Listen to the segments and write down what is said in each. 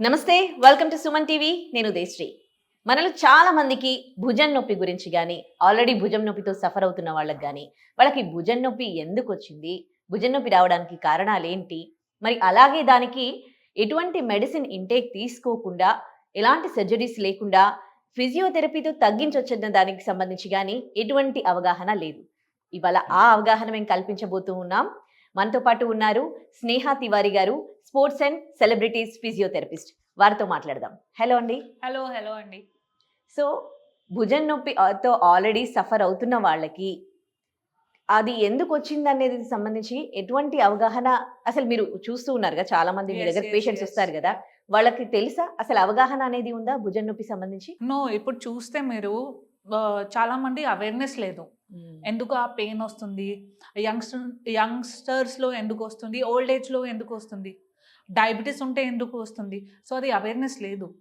నమస్తే welcome to Suman TV నేను దేశ్రీ మనలో చాలా మందికి భుజం నొప్పి గురించి కానీ ఆల్రెడీ భుజం నొప్పితో సఫర్ అవుతున్న వాళ్ళకి కానీ వాళ్ళకి భుజం నొప్పి ఎందుకు వచ్చింది? భుజం నొప్పి రావడానికి కారణాలు ఏంటి? మరి అలాగే దానికి ఎటువంటి మెడిసిన్ ఇంటేక్ తీసుకోకుండా ఎలాంటి సర్జరీస్ లేకుండా ఫిజియోథెరపీతో తగ్గించొచ్చన్న దానికి సంబంధించి కానీ ఎటువంటి అవగాహన లేదు. ఇవాళ ఆ అవగాహన మేము కల్పించబోతూ ఉన్నాం. మనతో పాటు ఉన్నారు స్నేహ తివారి గారు స్పోర్ట్స్ అండ్ సెలబ్రిటీస్ ఫిజియోథెరపిస్ట్. వారితో మాట్లాడదాం. హలో అండి. హలో హలో అండి. సో భుజం నొప్పితో ఆల్రెడీ సఫర్ అవుతున్న వాళ్ళకి అది ఎందుకు వచ్చింది అనేది సంబంధించి ఎటువంటి అవగాహన అసలు మీరు చూస్తూ ఉన్నారు కదా చాలా మంది మీ దగ్గర పేషెంట్స్. వస్తారు కదా. వాళ్ళకి తెలుసా అసలు అవగాహన అనేది ఉందా భుజం నొప్పి సంబంధించి? నో ఇప్పుడు చూస్తే మీరు చాలా మంది అవేర్నెస్ లేదు. ఎందుకు ఆ పెయిన్ వస్తుంది? యంగ్స్టర్ యంగ్స్టర్స్లో ఎందుకు వస్తుంది? ఓల్డ్ ఏజ్లో ఎందుకు వస్తుంది? డయాబెటీస్ ఉంటే ఎందుకు వస్తుంది? సో అది అవేర్నెస్ లేదు.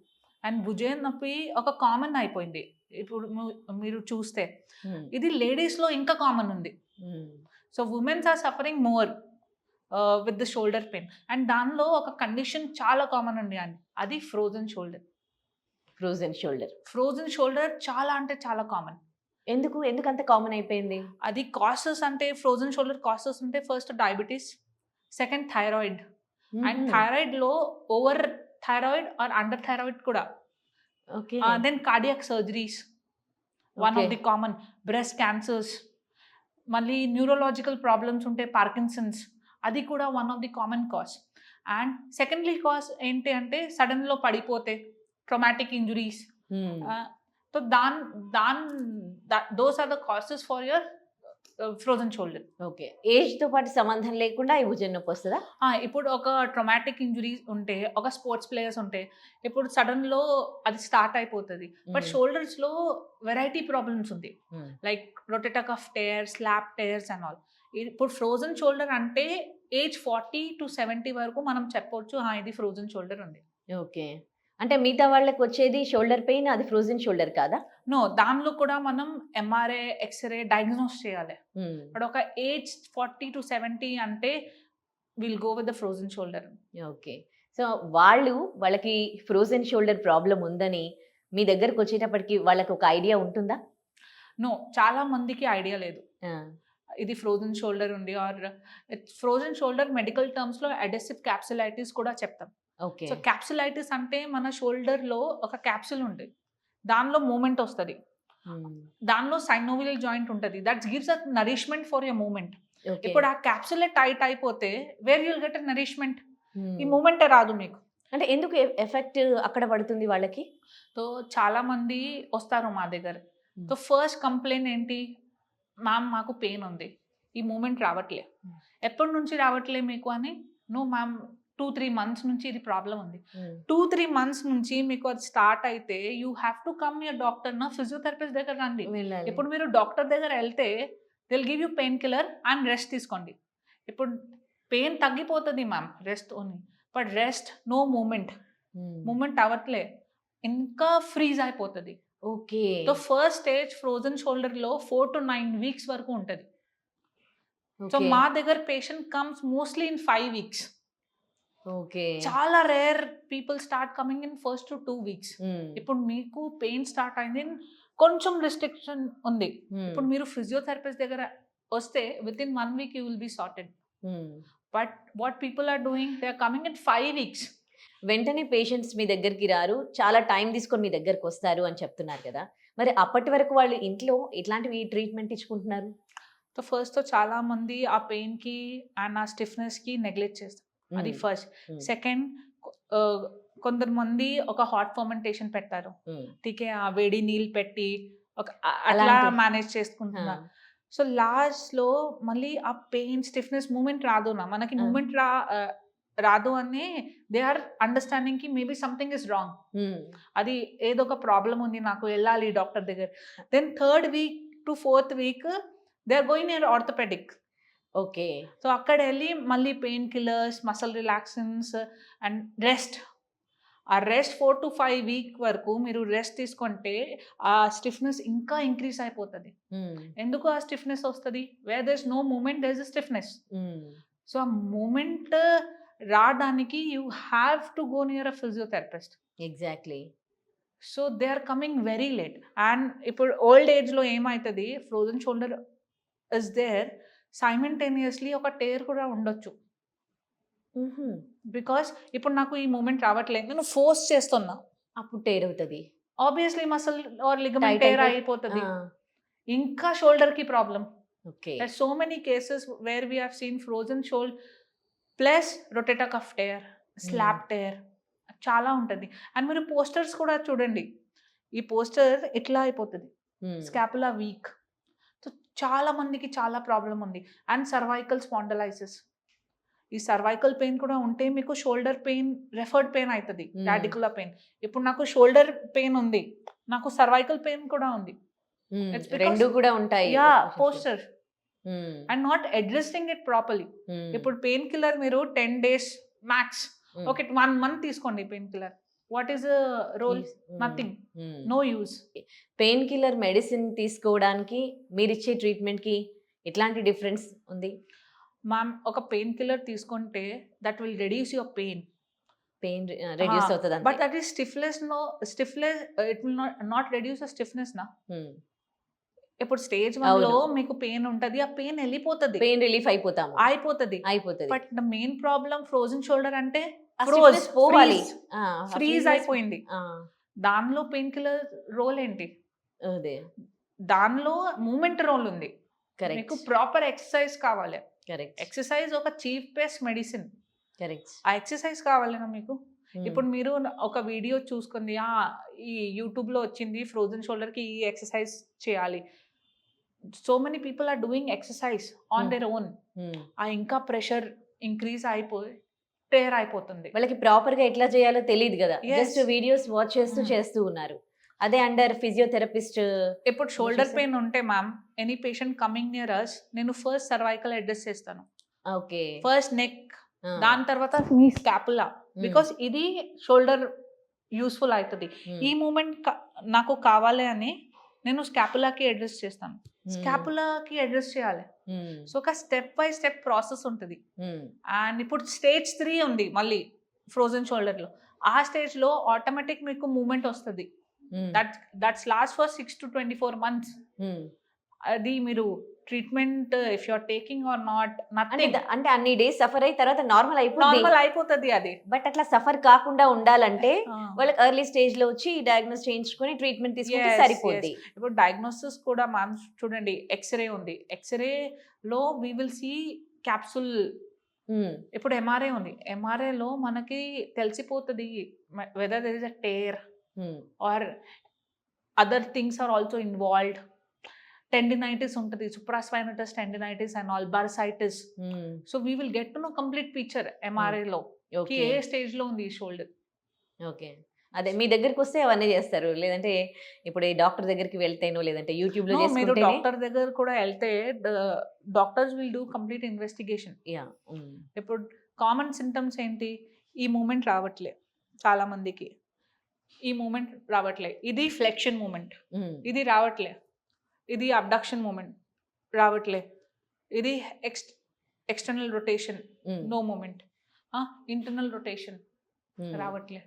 అండ్ భుజం నొప్పి ఒక కామన్ అయిపోయింది. ఇప్పుడు మీరు చూస్తే. Hmm. ఇది లేడీస్లో ఇంకా కామన్ ఉంది. Hmm. So womens are suffering more with the shoulder pain and దానిలో ఒక కండిషన్ చాలా కామన్ అండి. అని అది frozen shoulder frozen shoulder frozen shoulder చాలా అంటే చాలా కామన్ ఎందుకు? ఎందుకు అంత కామన్ అయిపోయింది? అది కాసెస్ అంటే ఫ్రోజన్ షోల్డర్ కాసెస్ అంటే first diabetes second thyroid and థైరాయిడ్లో over thyroid or under thyroid కూడా. Okay. Then cardiac surgeries one of. The common breast cancers మళ్ళీ న్యూరోలాజికల్ ప్రాబ్లమ్స్ ఉంటే పార్కిన్సన్స్ అది కూడా one of the common cause and secondly cause ఏంటి అంటే సడన్లో పడిపోతే traumatic injuries so than than those are the cases for your frozen shoulder okay ఏజ్తో పాటు సంబంధం లేకుండా ఈ భుజం నొప్పి వస్తుందా? ఇప్పుడు ఒక ట్రొమాటిక్ ఇంజురీస్ ఉంటే ఒక స్పోర్ట్స్ ప్లేయర్స్ ఉంటే ఇప్పుడు సడన్లో అది స్టార్ట్ అయిపోతుంది. బట్. షోల్డర్స్లో వెరైటీ ప్రాబ్లమ్స్ ఉంది. Like rotator cuff tear SLAP tears and all ఇప్పుడు ఫ్రోజన్ షోల్డర్ అంటే ఏజ్ ఫార్టీ టు సెవెంటీ వరకు మనం చెప్పొచ్చు "ఆ, ఇది ఫ్రోజన్ షోల్డర్ ఉంది. ఓకే అంటే మిగతా వాళ్ళకి వచ్చేది షోల్డర్ పెయిన్ అది ఫ్రోజన్ షోల్డర్ కాదా? నో దానిలో కూడా మనం ఎంఆర్ఐ ఎక్స్రే డయాగ్నోస్ చేయాలి. Hmm. ఇప్పుడు ఒక ఏజ్ ఫార్టీ టు సెవెంటీ అంటే will go with the frozen shoulder okay. So వాళ్ళు వాళ్ళకి ఫ్రోజన్ షోల్డర్ ప్రాబ్లం ఉందని మీ దగ్గరకు వచ్చేటప్పటికి వాళ్ళకి ఒక ఐడియా ఉంటుందా? నో చాలా మందికి ఐడియా లేదు. ఇది ఫ్రోజన్ షోల్డర్ ఉంది ఆర్ ఫ్రోజన్ షోల్డర్ మెడికల్ టర్మ్స్లో అడెసివ్ క్యాప్సులైటిస్ కూడా చెప్తాం. సో క్యాప్సులైటిస్ అంటే మన షోల్డర్లో ఒక క్యాప్సుల్ ఉంటుంది. దానిలో మూమెంట్ వస్తుంది. దానిలో సైనోవిల్ జాయింట్ ఉంటుంది. That gives a nourishment for your movement. ఇప్పుడు ఆ క్యాప్సులే టైట్ అయిపోతే వేర్ యుల్ గెట్ నరిష్మెంట్. ఈ మూమెంటే రాదు మీకు. అంటే ఎందుకు ఎఫెక్ట్ అక్కడ పడుతుంది వాళ్ళకి? సో చాలా మంది వస్తారు మా దగ్గర. సో ఫస్ట్ కంప్లైంట్ ఏంటి? మ్యామ్ మాకు పెయిన్ ఉంది. ఈ మూమెంట్ రావట్లే. ఎప్పటి నుంచి రావట్లే మీకు అని. No ma'am two three months నుంచి ఇది ప్రాబ్లం ఉంది. Hmm. టూ త్రీ మంత్స్ నుంచి మీకు అది స్టార్ట్ అయితే you have to come your doctor నా ఫిజియోథెరపిస్ట్ దగ్గర రండి. ఇప్పుడు మీరు డాక్టర్ దగ్గర వెళ్తే they'll give you pain killer and rest తీసుకోండి. ఇప్పుడు పెయిన్ తగ్గిపోతుంది ma'am rest only but rest no movement. Movement అవ్వట్లే. ఇంకా ఫ్రీజ్ అయిపోతుంది. Okay. So first stage frozen షోల్డర్లో four to nine weeks వరకు ఉంటుంది. సో. మా దగ్గర patient comes mostly in five weeks చాలా rare people start coming in first two weeks. ఇప్పుడు మీకు పెయిన్ స్టార్ట్ అయింది కొంచెం రిస్ట్రిక్షన్ ఉంది. Hmm. ఇప్పుడు మీరు ఫిజియోథెరపిస్ట్ దగ్గర వస్తే within one week you will be sorted. But what people are doing they are coming in five weeks వెంటనే పేషెంట్స్ మీ దగ్గరికి రారు చాలా టైం తీసుకొని మీ దగ్గరకు వస్తారు అని చెప్తున్నారు కదా. మరి అప్పటి వరకు వాళ్ళు ఇంట్లో ఎట్లాంటివి ట్రీట్మెంట్ ఇచ్చుకుంటున్నారు? సో ఫస్ట్ చాలా మంది ఆ పెయిన్కి అండ్ ఆ స్టిఫ్నెస్కి నెగ్లెక్ట్ చేస్తారు. అది. ఫస్ట్. సెకండ్ కొందరు మంది ఒక హాట్ ఫర్మెంటేషన్ పెడతారు Hmm. టీకే ఆ వేడి నీళ్ళు పెట్టి ఒక అ- అట్లా అలాంటి- మేనేజ్ చేసుకుంటున్నారు ఆ. సో లాస్ట్లో మళ్ళీ ఆ పెయిన్ స్టిఫ్నెస్ మూమెంట్ రాదు నా మనకి. మూమెంట్ రా రాదు అని దే ఆర్ అండర్స్టాండింగ్కి మేబీ సంథింగ్ ఇస్ రాంగ్. అది ఏదో ఒక ప్రాబ్లం ఉంది నాకు వెళ్ళాలి డాక్టర్ దగ్గర then third week to fourth week they are going orthopaedic okay. So అక్కడ వెళ్ళి మళ్ళీ pain killers muscle relaxants and rest. ఆ rest four to five week వరకు మీరు రెస్ట్ తీసుకుంటే ఆ స్టిఫ్నెస్ ఇంకా ఇంక్రీజ్ అయిపోతుంది. ఎందుకు ఆ స్టిఫ్నెస్ వస్తుంది? Where there is no movement there is stiffness. So ఆ మూమెంట్ రావడానికి you have to go near a physiotherapist. Exactly. So they are coming very late. And ఇప్పుడు ఓల్డ్ ఏజ్లో ఏమవుతుంది frozen shoulder is there. Simultaneously ఒక tear కూడా ఉండొచ్చు. Because ఇప్పుడు నాకు ఈ మూమెంట్ రావట్లేదు. నేను ఫోర్స్ చేస్తున్నా. అప్పుడు టేర్ అవుతుంది. Obviously muscle or ligament tear అయిపోతుంది. ఇంకా షోల్డర్కి problem okay so many cases where we have seen frozen should plus rotator cuff tear slap tear చాలా ఉంటుంది. అండ్ మీరు పోస్టర్స్ కూడా చూడండి. ఈ పోస్టర్ ఇట్లా అయిపోతుంది? స్కాపులా వీక్ చాలా మందికి చాలా ప్రాబ్లం ఉంది. And cervical spondylosis. ఈ సర్వైకల్ పెయిన్ కూడా ఉంటే మీకు షోల్డర్ పెయిన్ రెఫర్డ్ పెయిన్ అవుతుంది. Radicular pain. ఇప్పుడు నాకు షోల్డర్ పెయిన్ ఉంది. నాకు సర్వైకల్ పెయిన్ కూడా ఉంది. రెండు కూడా ఉంటాయి. Yeah. Posture. And not adjusting it properly. ఇప్పుడు పెయిన్ కిల్లర్ మీరు ten days max. Okay one month తీసుకోండి pain killer. What is role. Nothing. No use. Pain killer medicine తీసుకోవడానికి మీరు ఇచ్చే ట్రీట్మెంట్కి ఎట్లాంటి డిఫరెన్స్ ఉంది? మ్యామ్ ఒక పెయిన్ కిల్లర్ తీసుకుంటే that will reduce your pain. Pain reduce అవుతుంది but that is stiffness no stiffness it will not not reduce stiffness నా. ఇప్పుడు స్టేజ్ వన్లో. మీకు పెయిన్ ఉంటది ఆ పెయిన్ వెళ్ళిపోతుంది. పెయిన్ రిలీఫ్ అయిపోతాము. అయిపోతుంది. అయిపోతుంది. But the main problem frozen shoulder అంటే పోవాలి. ఫ్రీజ్ అయిపోయింది. దానిలో పెయిన్ కిల్లర్ రోల్ ఏంటి? అదే. దానిలో మూమెంట్ రోల్ ఉంది. మీకు ప్రాపర్ ఎక్సర్సైజ్ కావాలి. కరెక్ట్ ఎక్సర్సైజ్ ఒక చీఫ్ బెస్ట్ మెడిసిన్. కరెక్ట్ ఆ ఎక్సర్సైజ్ కావాలేనా మీకు? ఇప్పుడు మీరు ఒక వీడియో చూసుకుంది "ఆ, ఈ యూట్యూబ్లో వచ్చింది ఫ్రోజన్ షోల్డర్కి ఈ ఎక్సర్సైజ్ చేయాలి. So many people are doing exercise on Hmm. Their own ఆ ఇంకా ప్రెషర్ ఇంక్రీజ్ అయిపోయి టేర్ అయిపోతుంది. వాళ్ళకి ప్రాపర్గా ఎట్లా చేయాలో తెలియదు కదా. జస్ట్ వీడియోస్ వాచ్ చేస్తూ Hmm. చేస్తూ ఉన్నారు. అదే అండర్ ఫిజియోథెరపిస్ట్ ఇప్పుడు షోల్డర్? పెయిన్ ఉంటే ma'am any patient coming near us నేను ఫస్ట్ సర్వైకల్ అడ్రస్ చేస్తాను. ఓకే. ఫస్ట్ నెక్ దాని తర్వాత మీ స్కాపులా బికాస్ ఇది షోల్డర్ యూస్ఫుల్ అవుతుంది. ఈ మూమెంట్ నాకు కావాలి అని నేను స్కాపులాకి అడ్రస్ చేస్తాను. స్కాపులాకి అడ్రస్ చేయాలి. సో ఒక స్టెప్ బై స్టెప్ ప్రాసెస్ ఉంటుంది. అండ్ ఇప్పుడు స్టేజ్ త్రీ ఉంది మళ్ళీ ఫ్రోజన్ షోల్డర్లో. ఆ స్టేజ్లో ఆటోమేటిక్ మీకు మూమెంట్ వస్తుంది. That that's last for six to twenty four months. అది మీరు treatment if you are taking or not nothing అంటే అన్ని డేస్ సఫర్ అయిన తర్వాత నార్మల్ అయిపోతుంది నార్మల్ అయిపోతుంది అది. బట్ అట్లా సఫర్ కాకుండా ఉండాలంటే వాళ్ళకి ఎర్లీ స్టేజ్లో వచ్చి డయాగ్నోస్ చేయించుకొని ట్రీట్మెంట్ తీసుకుంటే Yes, సరిపోద్ది. ఇప్పుడు డయాగ్నోసిస్ కూడా మ్యామ్ చూడండి ఎక్స్రే ఉంది. ఎక్స్రేలో వీ విల్ సీ క్యాప్సుల్. ఇప్పుడు ఎంఆర్ఐ ఉంది. ఎంఆర్ఐలో మనకి తెలిసిపోతుంది whether there is a tear. Or other things are also involved tendinitis ఉంటుంది supraspinatus tendinitis and all bursitis. So we will get to know complete picture ఎంఆర్ఐలో okay. ఏ స్టేజ్లో ఉంది ఈ షోల్డర్ ఓకే. అదే మీ దగ్గరికి వస్తే అవన్నీ చేస్తారు. లేదంటే ఇప్పుడు ఈ డాక్టర్ దగ్గరికి వెళ్తేనో లేదంటే యూట్యూబ్లో మీరు డాక్టర్ దగ్గర కూడా వెళ్తే doctors will do complete investigation. Yeah. ఇప్పుడు కామన్ సిమ్టమ్స్ ఏంటి? ఈ మూమెంట్ రావట్లే చాలా మందికి ఈ మూమెంట్ రావట్లే. ఇది ఫ్లెక్షన్ మూమెంట్. ఇది రావట్లే. ఇది అబ్డక్షన్ మూమెంట్ రావట్లే. ఇది ex external rotation no movement internal rotation రావట్లే.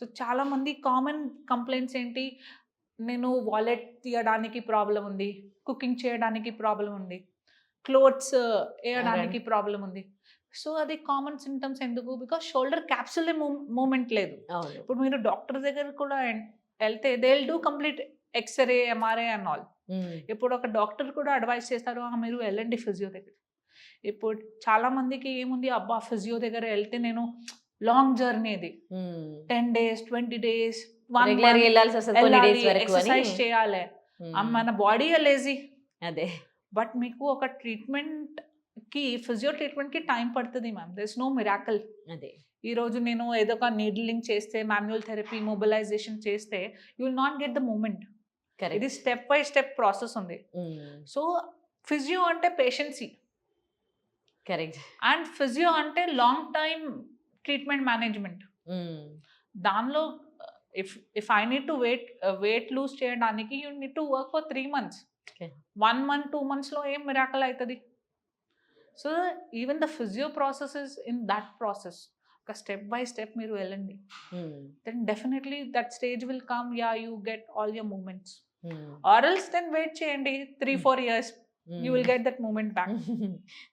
సో చాలా మంది కామన్ కంప్లైంట్స్ ఏంటి? నేను వాలెట్ తీయడానికి ప్రాబ్లం ఉంది. కుకింగ్ చేయడానికి ప్రాబ్లం ఉంది. క్లోత్స్ వేయడానికి ప్రాబ్లం ఉంది. సో అది కామన్ సిమ్టమ్స్ ఎందుకు? బికాస్ షోల్డర్ క్యాప్సుల్ మూమెంట్ లేదు. ఇప్పుడు మీరు డాక్టర్ దగ్గర కూడా వెళ్తే they will do complete X-ray MRI and all. ఇప్పుడు ఒక డాక్టర్ కూడా అడ్వైస్ చేస్తారు "ఆ, మీరు వెళ్ళండి ఫిజియో దగ్గర. ఇప్పుడు చాలా మందికి ఏముంది అబ్బా ఫిజియో దగ్గర వెళ్తే నేను లాంగ్ జర్నీ ఇది. Ten days twenty days exercise చేయాలి. మన బాడీ లేజీ. అదే. బట్ మీకు ఒక ట్రీట్మెంట్కి ఫిజియో ట్రీట్మెంట్కి టైం పడుతుంది ma'am. There is no miracle. అదే. ఈ రోజు నేను ఏదో ఒక నీడ్లింగ్ చేస్తే మాన్యువల్ థెరపీ మొబిలైజేషన్ చేస్తే you will not get the movement. ఇది స్టెప్ బై స్టెప్ ప్రాసెస్ ఉంది. సో ఫిజియో అంటే పేషెన్సీ. కరెక్ట్. అండ్ ఫిజియో అంటే లాంగ్ టైమ్ ట్రీట్మెంట్ మేనేజ్మెంట్. దానిలో if if I need to weight weight lose చేయడానికి you need to work for three months. One month two మంత్స్లో ఏం miracle అవుతుంది so even the physio process is in that process. ఒక step by step మీరు వెళ్ళండి. Then definitely that stage will come. Yeah you get all your movements. Or else then wait చేయండి three Hmm. Four years you will. Get that movement back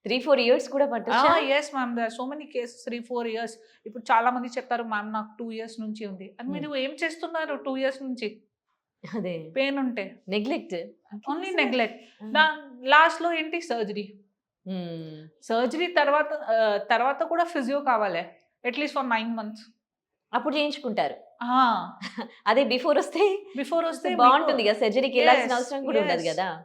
three four years కూడా పట్టొచ్చా? Yes ma'am there so many cases three four years ఇప్పుడు చాలా మంది చెప్తారు ma'am నాకు two years నుంచి ఉంది. అని మీరు ఏం చేస్తున్నారు టూ ఇయర్స్ నుంచి? అదే. పెయిన్ ఉంటే. నెగ్లెక్ట్ ఓన్లీ నెగ్లెక్ట్ లాస్ట్లో ఏంటి? సర్జరీ సర్జరీ తర్వాత ఆ, తర్వాత కూడా ఫిజియో కావాలి అట్లీస్ట్ ఫర్ నైన్ మంత్స్ అప్పుడు చేయించుకుంటారు. అదే బిఫోర్ వస్తే బిఫోర్ వస్తే బాగుంటుంది కదా సర్జరీకి వెళ్ళాల్సిన అవసరం కూడా ఉండదు. కదా.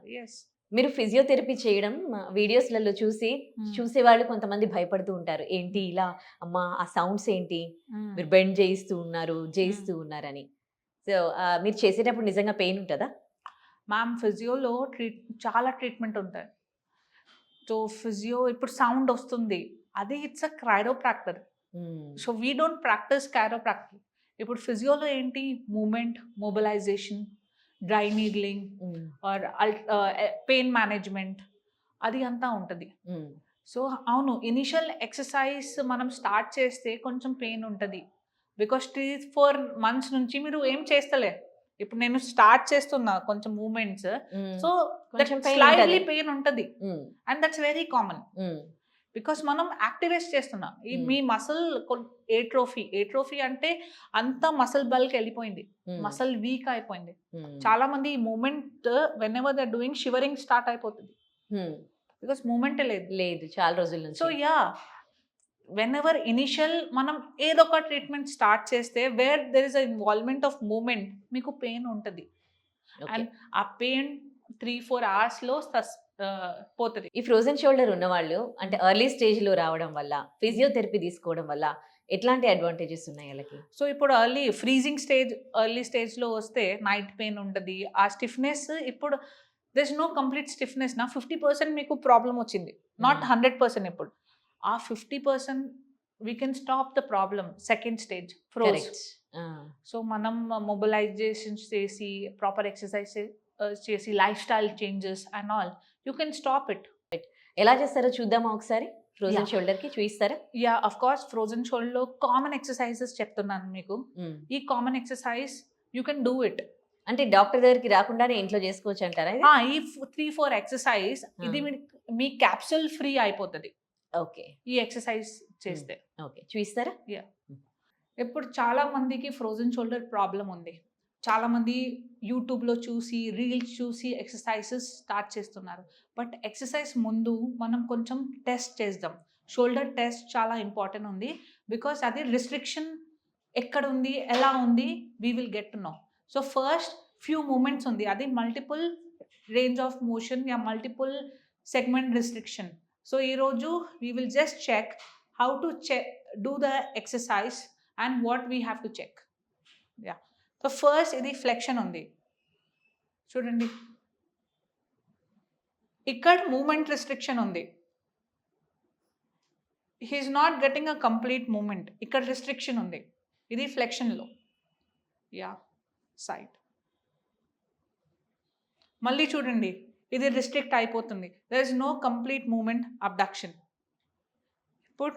మీరు ఫిజియోథెరపీ చేయడం వీడియోస్లలో చూసి Hmm. చూసే వాళ్ళు కొంతమంది భయపడుతూ ఉంటారు. ఏంటి ఇలా? అమ్మా ఆ సౌండ్స్ ఏంటి? మీరు బెండ్ చేయిస్తూ ఉన్నారు చేయిస్తూ ఉన్నారని. సో మీరు చేసేటప్పుడు నిజంగా పెయిన్ ఉంటుందా? మ్యామ్ ఫిజియోలో ట్రీట్ చాలా ట్రీట్మెంట్ ఉంటాయి. సో ఫిజియో ఇప్పుడు సౌండ్ వస్తుంది. అది it's a chiropractor so we don't practise chiropractor ఇప్పుడు ఫిజియోలో ఏంటి? Movement mobilisation dry needling or pain management అది అంతా ఉంటుంది. సో అవును ఇనిషియల్ ఎక్సర్సైజ్ మనం స్టార్ట్ చేస్తే కొంచెం పెయిన్ ఉంటుంది. బికాస్ త్రీ ఫోర్ మంత్స్ నుంచి మీరు ఏం చేస్తలే. ఇప్పుడు నేను స్టార్ట్ చేస్తున్నా కొంచెం మూమెంట్స్. So slightly. పెయిన్ ఉంటుంది. And that's very common. Because మనం యాక్టివేట్ చేస్తున్నాం. ఈ Hmm. మీ మసల్ ఏట్రోఫీ ఏట్రోఫీ అంటే అంత మసల్ బల్క్ వెళ్ళిపోయింది. మసల్ వీక్ అయిపోయింది. చాలా మంది ఈ movement whenever they're doing shivering start అయిపోతుంది బికాస్ మూమెంటే లేదు. లేదు చాలా రోజుల నుంచి. So yeah whenever initial మనం ఏదో ఒక ట్రీట్మెంట్ స్టార్ట్ చేస్తే where there is a involvement of movement మీకు పెయిన్ ఉంటుంది. And ఆ పెయిన్ త్రీ ఫోర్ అవర్స్లో పోతుంది. ఈ ఫ్రోజన్ షోల్డర్ ఉన్న వాళ్ళు అంటే ఎర్లీ స్టేజ్లో రావడం వల్ల ఫిజియోథెరపీ తీసుకోవడం వల్ల ఎట్లాంటి అడ్వాంటేజెస్ ఉన్నాయి వాళ్ళకి? సో ఇప్పుడు ఎర్లీ ఫ్రీజింగ్ స్టేజ్ ఎర్లీ స్టేజ్లో వస్తే నైట్ పెయిన్ ఉంటుంది. ఆ స్టిఫ్నెస్ ఇప్పుడు దర్ నో కంప్లీట్ స్టిఫ్నెస్ నా ఫిఫ్టీ పర్సెంట్ మీకు ప్రాబ్లం వచ్చింది. Not Hmm. హండ్రెడ్ పర్సెంట్ ఇప్పుడు. ఆ fifty percent we can stop the problem second stage froze so మనం మొబిలైజేషన్స్ చేసి ప్రాపర్ ఎక్సర్సైజ్ చేసి lifestyle changes and all you can stop it. ఎలా చేస్తారో చూద్దామా ఒకసారి? ఫ్రోజన్. షోల్డర్కి చూపిస్తారా యా అఫ్ కోర్స్ ఫ్రోజన్ షోల్డర్లో కామన్ ఎక్సర్సైజెస్ చెప్తున్నాను మీకు. Mm. ఈ common exercise you can do it అంటే డాక్టర్ దగ్గరికి రాకుండానే ఇంట్లో చేసుకోవచ్చు అంటారా ఈ త్రీ ఫోర్ ఎక్సర్సైజ్ ఇది మీ- క్యాప్సూల్ ఫ్రీ అయిపోతుంది. ఓకే. ఈ ఎక్సర్సైజ్ చేస్తే. ఓకే. చూపిస్తారా ఇప్పుడు చాలా మందికి ఫ్రోజన్ షోల్డర్ ప్రాబ్లం ఉంది. చాలామంది యూట్యూబ్లో చూసి రీల్స్ చూసి ఎక్సర్సైజెస్ స్టార్ట్ చేస్తున్నారు. బట్ ఎక్సర్సైజ్ ముందు మనం కొంచెం టెస్ట్ చేద్దాం. షోల్డర్ టెస్ట్ చాలా ఇంపార్టెంట్ ఉంది. బికాస్ అది రిస్ట్రిక్షన్ ఎక్కడ ఉంది ఎలా ఉంది we will get to know so first few moments ఉంది. అది multiple range of motion yeah multiple segment restriction so ఈరోజు we will just check how to check do the exercise and what we have to check yeah so first ఇది flexion ఉంది. చూడండి. ఇక్కడ moment restriction ఉంది. He's not getting a complete moment ఇక్కడ restriction ఉంది. ఇది ఫ్లెక్షన్లో yeah site మళ్ళీ చూడండి. ఇది రిస్ట్రిక్ట్ అయిపోతుంది. There is no complete moment abduction ఇప్పుడు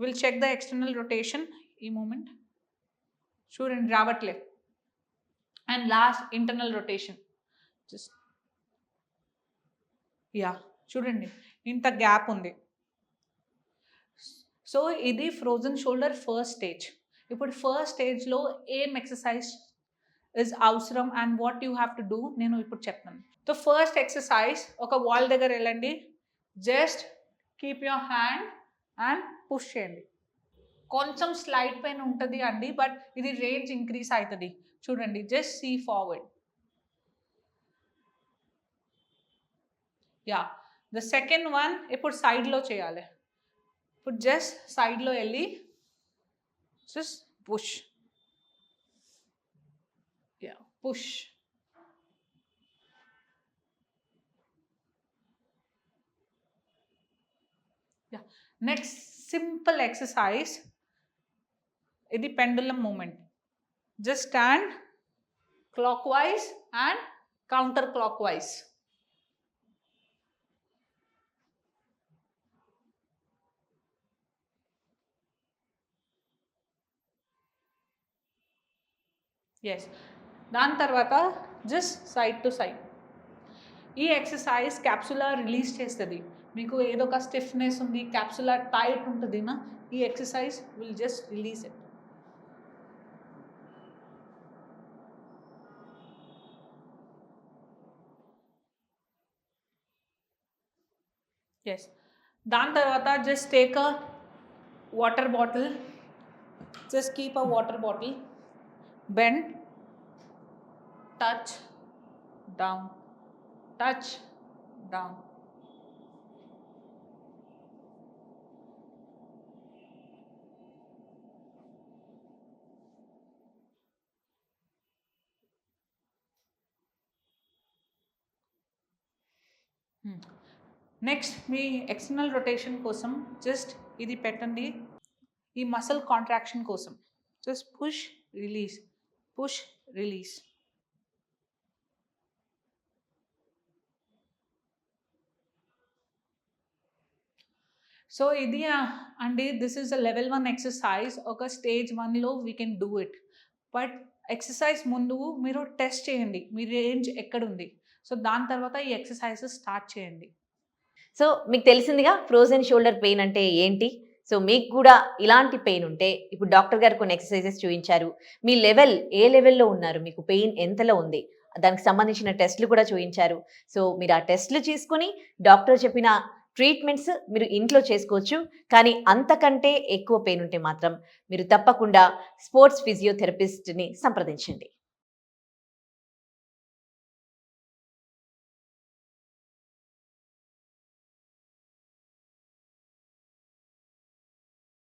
will check the external rotation ఈ మూమెంట్ చూడండి రావట్లే. And last internal rotation. Just yeah చూడండి ఇంత గ్యాప్ ఉంది. సో ఇది ఫ్రోజన్ షోల్డర్ ఫస్ట్ స్టేజ్ ఇప్పుడు ఫస్ట్ స్టేజ్లో ఏం ఎక్సర్సైజ్ ఇస్ అవసరం and what you have to do నేను ఇప్పుడు చెప్తాను. సో ఫస్ట్ ఎక్సర్సైజ్ ఒక వాల్ దగ్గర వెళ్ళండి. Just keep your hand and push చేయండి. కొంచెం స్లైడ్ పెయిన్ ఉంటుంది అండి బట్ ఇది రేంజ్ ఇంక్రీస్ అవుతుంది చూడండి just see forward. Yeah the second one ఇప్పుడు సైడ్లో చేయాలి. ఇప్పుడు జస్ట్ సైడ్లో వెళ్ళి just push. Yeah push. Yeah next simple exercise ఇది pendulum moment just stand clockwise and counter clockwise yes దాని తర్వాత జస్ట్ సైడ్ టు సైడ్ ఈ ఎక్సర్సైజ్ క్యాప్సులా రిలీజ్ చేస్తుంది. మీకు ఏదో ఒక స్టిఫ్నెస్ ఉంది క్యాప్సులా టైట్ ఉంటుందినా ఈ exercise will just release it yes దాని తర్వాత just take a water bottle just keep a water bottle bend touch. Down. Touch. Down. Next me external rotation కోసం జస్ట్ ఇది పెట్టండి. ఈ మసల్ కాంట్రాక్షన్ కోసం just push release push release so ఇది అండి this is a level one exercise ఒక stage వన్లో we can do it but exercise ముందు మీరు టెస్ట్ చేయండి. మీ రేంజ్ ఎక్కడుంది? సో దాని తర్వాత ఈ ఎక్సర్సైజెస్ స్టార్ట్ చేయండి. సో మీకు తెలిసిందిగా ఫ్రోజన్ షోల్డర్ పెయిన్ అంటే ఏంటి? సో మీకు కూడా ఇలాంటి పెయిన్ ఉంటే ఇప్పుడు డాక్టర్ గారు కొన్ని ఎక్సర్సైజెస్ చూపించారు మీ లెవెల్ ఏ లెవెల్లో ఉన్నారు? మీకు పెయిన్ ఎంతలో ఉంది? దానికి సంబంధించిన టెస్ట్లు కూడా చూపించారు సో మీరు ఆ టెస్ట్లు తీసుకుని డాక్టర్ చెప్పిన ట్రీట్మెంట్స్ మీరు ఇంట్లో చేసుకోవచ్చు. కానీ అంతకంటే ఎక్కువ పెయిన్ ఉంటే మాత్రం మీరు తప్పకుండా స్పోర్ట్స్ ఫిజియోథెరపిస్ట్ని సంప్రదించండి.